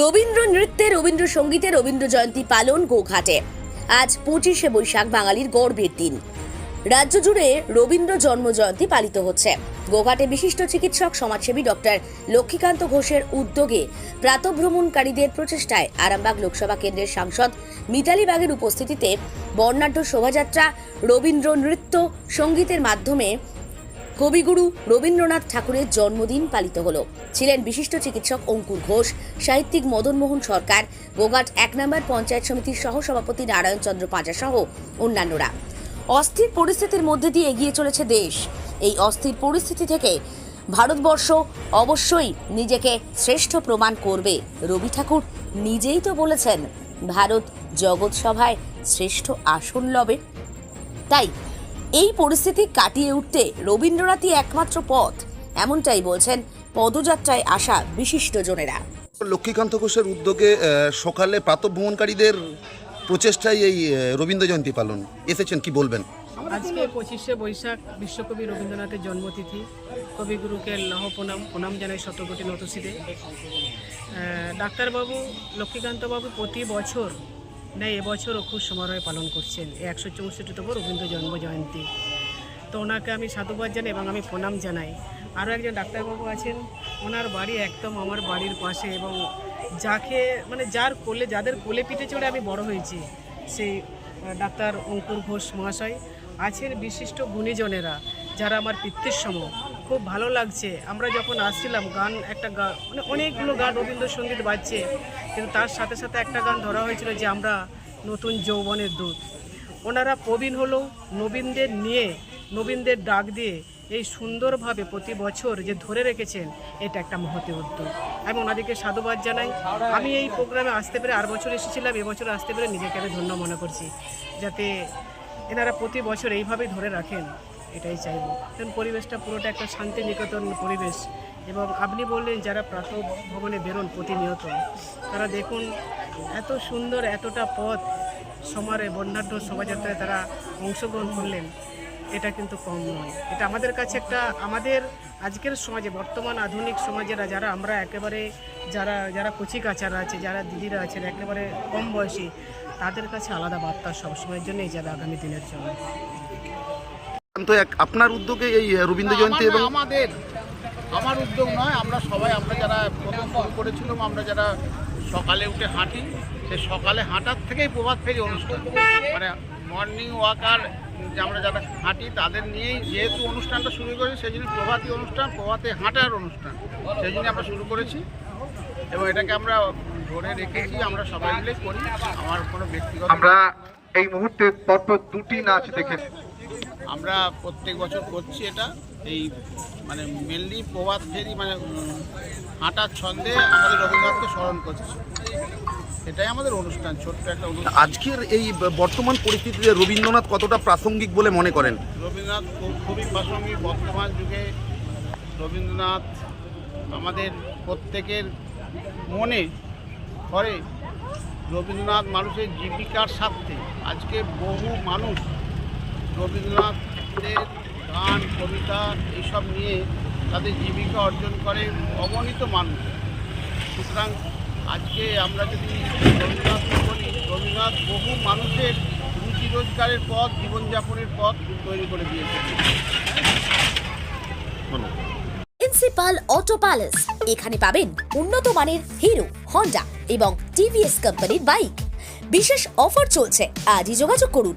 রবীন্দ্র নৃত্যে, রবীন্দ্রসঙ্গীতে রবীন্দ্র জয়ন্তী পালন গোঘাটে। আজ পঁচিশে বৈশাখ বাঙালির গর্বের দিন। রাজ্য জুড়ে রবীন্দ্র জন্ম জয়ন্তী পালিত হচ্ছে। গোঘাটে বিশিষ্ট চিকিৎসক, সমাজসেবী ডক্টর লক্ষ্মীকান্ত ঘোষের উদ্যোগে প্রাতভ্রমণকারীদের প্রচেষ্টায় আরামবাগ লোকসভা কেন্দ্রের সাংসদ মিতালি বাগের উপস্থিতিতে বর্ণাঢ্য শোভাযাত্রা রবীন্দ্র নৃত্য সঙ্গীতের মাধ্যমে কবিগুরু রবীন্দ্রনাথ ঠাকুরের জন্মদিন পালিত হলো। ছিলেন বিশিষ্ট চিকিৎসক অঙ্কুর ঘোষ, সাহিত্যিক মদনমোহন সরকার, গোঘাট এক নম্বর পঞ্চায়েত সমিতির সহসভাপতি নারায়ণ চন্দ্র পাঁজা সহ অন্যান্যরা। অস্থির পরিস্থিতির মধ্যে দিয়ে এগিয়ে চলেছে দেশ। এই অস্থির পরিস্থিতি থেকে ভারতবর্ষ অবশ্যই নিজেকে শ্রেষ্ঠ প্রমাণ করবে। রবি ঠাকুর নিজেই তো বলেছেন, ভারত জগৎ সভায় শ্রেষ্ঠ আসন লবে। তাই এই পরিস্থিতি কাটিয়ে উঠতে রবীন্দ্রনাথই একমাত্র পথ। এমনটাই বলছেন পদযাত্রায় আসা বিশিষ্টজনেরা। লক্ষ্মীকান্ত ঘোষের উদ্যোগে সকালে প্রাতভ্রমণকারীদের প্রচেষ্টায় এই রবীন্দ্র জয়ন্তী পালন। এসেছেন কি বলবেন? আজকে পঁচিশে বৈশাখ বিশ্বকবি রবীন্দ্রনাথের জন্মতিথি। কবিগুরুকে লহ প্রণাম প্রণাম জানাই শতকোটি নতশিরে। ডাক্তারবাবু লক্ষ্মীকান্তবাবু প্রতি বছর নেয় এবছরও খুব সমারোহে পালন করছেন। একশো চৌষট্টিতম রবীন্দ্র জন্ম জয়ন্তী। তো ওনাকে আমি সাধুবাদ জানাই এবং আমি প্রণাম জানাই। আরও একজন ডাক্তারবাবু আছেন। ওনার বাড়ি একদম আমার বাড়ির পাশে এবং যাকে মানে যার কোলে, যাদের কোলে পিঠে চড়ে আমি বড় হয়েছি, সেই ডাক্তার অঙ্কুর ঘোষ মহাশয়। আছেন বিশিষ্ট গুণীজনেরা, যারা আমার পিতৃর সম খুব ভালো লাগছে। আমরা যখন আসছিলাম, গান একটা গান মানে অনেকগুলো গান রবীন্দ্রসঙ্গীত বাজছে। কিন্তু তার সাথে সাথে একটা গান ধরা হয়েছিল যে, আমরা নতুন যৌবনের দূত। ওনারা প্রবীণ হলো, নবীনদের নিয়ে, নবীনদের ডাক দিয়ে এই সুন্দরভাবে প্রতি বছর যে ধরে রেখেছেন, এটা একটা মহতি উদ্যোগ। আমি ওনাদেরকে সাধুবাদ জানাই। আমি এই প্রোগ্রামে আসতে পেরে আর বছর এসেছিলাম, এবছর আসতে পেরে নিজেকে আমি ধন্য মনে করছি। যাতে এনারা প্রতি বছর এইভাবেই ধরে রাখেন। এটাই চাইব। কারণ পরিবেশটা পুরোটা একটা শান্তিনিকেতন পরিবেশ। এবং আপনি বললেন যারা প্রাত ভবনে বেরোন প্রতিনিয়ত, তারা দেখুন এত সুন্দর এতটা পথ সমারে বর্ণাঢ্য শোভাযাত্রায় তারা অংশগ্রহণ করলেন, এটা কিন্তু কম নয়। এটা আমাদের কাছে একটা, আমাদের আজকের সমাজে, বর্তমান আধুনিক সমাজেরা যারা, আমরা একেবারে যারা যারা কচি কাচারা আছে, যারা দিদিরা আছেন, একেবারে কম বয়সী, তাদের কাছে আলাদা বার্তা সবসময়ের জন্যই যাবে আগামী দিনের জন্য। তো এক আপনার উদ্যোগে এই রবীন্দ্র জয়ন্তী এবং আমাদের আমার উদ্যোগ নয় আমরা সবাই আমরা যারা প্রথম শুরু করেছিলাম আমরা যারা সকালে উঠে হাঁটি সেই সকালে হাঁটার থেকেই প্রভাত ফেরি অনুষ্ঠান। মানে মর্নিং ওয়াকার যে আমরা যারা হাঁটি তাদের নিয়েই যেহেতু অনুষ্ঠানটা শুরু করেছি সেই জন্য প্রভাতী অনুষ্ঠান প্রভাতে হাঁটার অনুষ্ঠান সেই জন্য আমরা শুরু করেছি। এবং এটাকে আমরা ধরে রেখেছি আমরা সবাই মিলে করি। আমার কোনো ব্যক্তিগত আমরা এই মুহূর্তে পরপর দুটি নাচ দেখেছি আমরা প্রত্যেক বছর করছি এটা। এই মানে মেনলি প্রভাত ফেরি মানে হাঁটার ছন্দে আমাদের রবীন্দ্রনাথকে স্মরণ করছি। এটাই আমাদের অনুষ্ঠান ছোট্ট একটা অনুষ্ঠান। আজকের এই বর্তমান পরিস্থিতিতে রবীন্দ্রনাথ কতটা প্রাসঙ্গিক বলে মনে করেন? রবীন্দ্রনাথ খুব- খুবই প্রাসঙ্গিক। বর্তমান যুগে রবীন্দ্রনাথ আমাদের প্রত্যেকের মনে ঘরে রবীন্দ্রনাথ মানুষের জীবিকার স্বার্থে আজকে বহু মানুষ রবীন্দ্রনাথের গান, কবিতা এইসব নিয়ে তাদের জীবিকা অর্জন করে অগণিত মানুষ। সুতরাং আজকে আমরা যদি রবীন্দ্রনাথকে বলি, রবীন্দ্রনাথ বহু মানুষের রুজি রোজগারের পথ, জীবনযাপনের পথ তৈরি করে দিয়েছে প্রিন্সিপাল অটো প্যালেস এখানে পাবেন উন্নত মানের হিরো হন্ডা এবং টিভিএস কোম্পানির বাইক। বিশেষ অফার চলছে। আজই যোগাযোগ করুন।